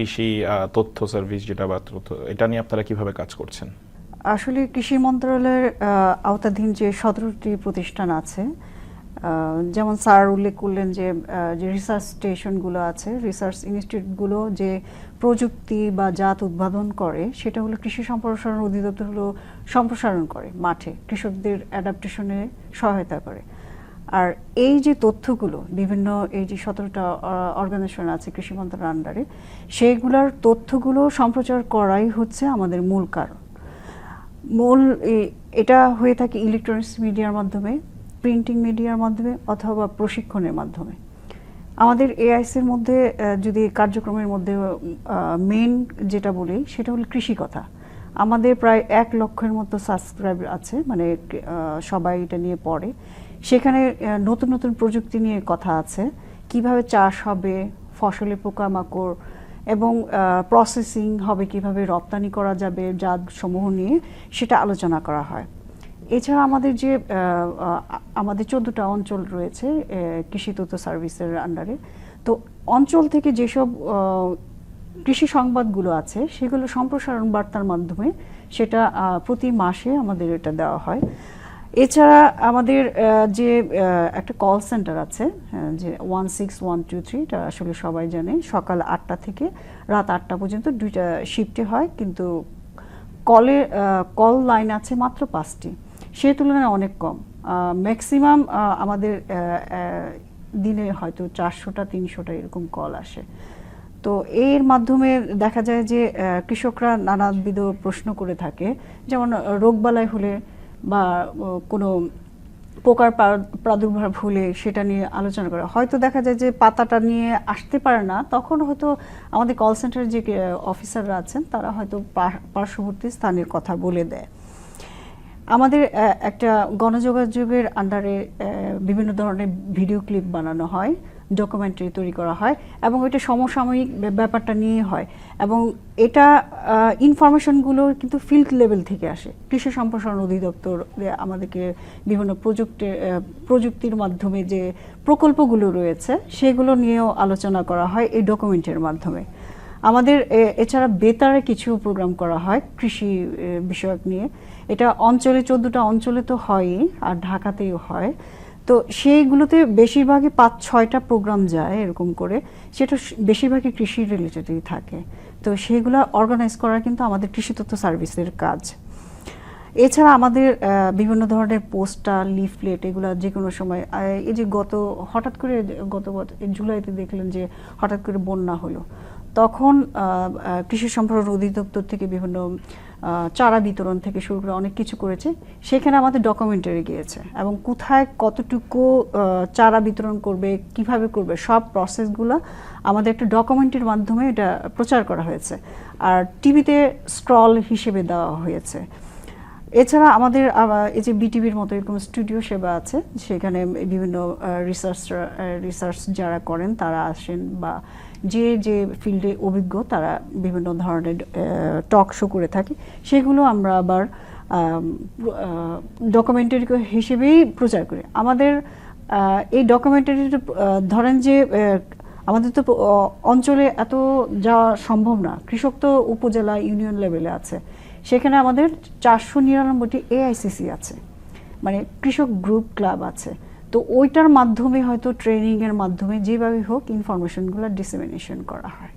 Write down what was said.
কৃষি তথ্য সার্ভিস যেটা বা এটা নিয়ে আপনারা কীভাবে কাজ করছেন? আসলে কৃষি মন্ত্রণালয়ের আওতাধীন যে সতেরোটি প্রতিষ্ঠান আছে যেমন স্যার উল্লেখ করলেন যে যে রিসার্চ স্টেশনগুলো আছে রিসার্চ ইনস্টিটিউটগুলো যে প্রযুক্তি বা জাত উদ্ভাবন করে, সেটা হলো কৃষি সম্প্রসারণ অধিদপ্তর হলো সম্প্রসারণ করে মাঠে, কৃষকদের অ্যাডাপ্টেশনে সহায়তা করে। আর এই যে তথ্যগুলো, বিভিন্ন এই যে সতেরোটা অর্গানাইজেশন আছে কৃষি মন্ত্রণালয়ের আন্ডারে সেইগুলোর তথ্যগুলো সম্প্রচার করাই হচ্ছে আমাদের মূল কারণ। মূল এটা হয়ে থাকে ইলেকট্রনিক্স মিডিয়ার মাধ্যমে প্রিন্টিং মিডিয়ার মাধ্যমে, অথবা প্রশিক্ষণের মাধ্যমে। আমাদের এআইসির মধ্যে যদি কার্যক্রমের মধ্যে মেন যেটা বলি, সেটা হলো কৃষি কথা। আমাদের প্রায় এক লক্ষের মতো সাবস্ক্রাইব আছে মানে সবাই এটা নিয়ে পড়ে। সেখানে নতুন নতুন প্রযুক্তি নিয়ে কথা আছে। কীভাবে চাষ হবে, ফসলে পোকামাকড় এবং প্রসেসিং হবে, কীভাবে রপ্তানি করা যাবে জাত সমূহ নিয়ে সেটা আলোচনা করা হয়। এছাড়া আমাদের যে আমাদের চোদ্দোটা অঞ্চল রয়েছে কৃষি তথ্য সার্ভিসের আন্ডারে তো অঞ্চল থেকে যেসব কৃষি সংবাদগুলো আছে, সেগুলো সম্প্রসারণ বার্তার মাধ্যমে সেটা প্রতি মাসে আমাদের এটা দেওয়া হয়। এছাড়া আমাদের যে একটা কল সেন্টার আছে যে one six one two three এটা আসলে সবাই জানে, সকাল আটটা থেকে রাত আটটা পর্যন্ত দুইটা শিফটে হয়, কিন্তু কলে কল লাইন আছে মাত্র পাঁচটি। সে তুলনায় অনেক কম। ম্যাক্সিমাম আমাদের দিনে হয়তো চারশোটা, তিনশোটা এরকম কল আসে। তো এর মাধ্যমে দেখা যায় যে কৃষকরা নানাবিধ প্রশ্ন করে থাকে। যেমন রোগবালাই হলে বা কোনো পোকার প্রাদুর্ভাব হলে সেটা নিয়ে আলোচনা করে। হয়তো দেখা যায় যে, পাতাটা নিয়ে আসতে পারে না, তখন হয়তো আমাদের কল সেন্টারের যে অফিসাররা আছেন, তারা হয়তো পার্শ্ববর্তী স্থানের কথা বলে দেয়। আমাদের একটা গণযোগাযোগের আন্ডারে বিভিন্ন ধরনের ভিডিও ক্লিপ বানানো হয়। ডকুমেন্টারি তৈরি করা হয় এবং এটা সমসাময়িক ব্যাপারটা নিয়ে হয়। এবং এটা ইনফরমেশনগুলো কিন্তু ফিল্ড লেভেল থেকে আসে। কৃষি সম্প্রসারণ অধিদপ্তর আমাদেরকে বিভিন্ন প্রযুক্তি প্রযুক্তির মাধ্যমে যে প্রকল্পগুলো রয়েছে, সেগুলো নিয়েও আলোচনা করা হয় এই ডকুমেন্টের মাধ্যমে। আমাদের এছাড়া বেতারে কিছু প্রোগ্রাম করা হয় কৃষি বিষয়ক নিয়ে। এটা অঞ্চলে, চোদ্দোটা অঞ্চলে তো হয়ই, আর ঢাকাতেও হয়। তো সেইগুলোতে বেশিরভাগই পাঁচ, ছয়টা প্রোগ্রাম যায় এরকম করে। সেটা বেশিরভাগই কৃষি রিলেটেডই থাকে। তো সেগুলো অর্গানাইজ করা কিন্তু আমাদের কৃষি তথ্য সার্ভিসের কাজ। এছাড়া আমাদের বিভিন্ন ধরনের পোস্টার লিফলেট এগুলো যে কোনো সময় এই যে গত, হঠাৎ করে গত জুলাইতে দেখলেন যে হঠাৎ করে বন্যা হলো। তখন কৃষি সম্প্রসারণ অধিদপ্তর থেকে বিভিন্ন চারা বিতরণ থেকে শুরু করে অনেক কিছু করেছে। সেখানে আমাদের ডকুমেন্টারি গিয়েছে এবং কোথায় কতটুকু চারা বিতরণ করবে, কীভাবে করবে, সব প্রসেসগুলো আমাদের একটা ডকুমেন্টের মাধ্যমে এটা প্রচার করা হয়েছে। আর টিভিতে স্ক্রল হিসেবে দেওয়া হয়েছে। এছাড়া আমাদের এই যে বিটিভির মতো এরকম স্টুডিও সেবা আছে, সেখানে বিভিন্ন রিসার্চ রিসার্চ যারা করেন, তারা আসেন বা যে যে ফিল্ডে অভিজ্ঞ, তারা বিভিন্ন ধরনের টক শো করে থাকে। সেগুলো আমরা আবার ডকুমেন্টারি হিসেবেই প্রচার করি। আমাদের এই ডকুমেন্টারি ধরেন যে আমাদের তো অঞ্চলে এত যাওয়া সম্ভব না। কৃষক তো উপজেলা ইউনিয়ন লেভেলে আছে। সেখানে আমাদের চারশো নিরানব্বইটি এআইসিসি আছে মানে কৃষক গ্রুপ ক্লাব আছে। তো ওইটার মাধ্যমে হয়তো ট্রেনিংয়ের মাধ্যমে যেভাবেই হোক ইনফরমেশনগুলো ডিসেমিনেশন করা হয়।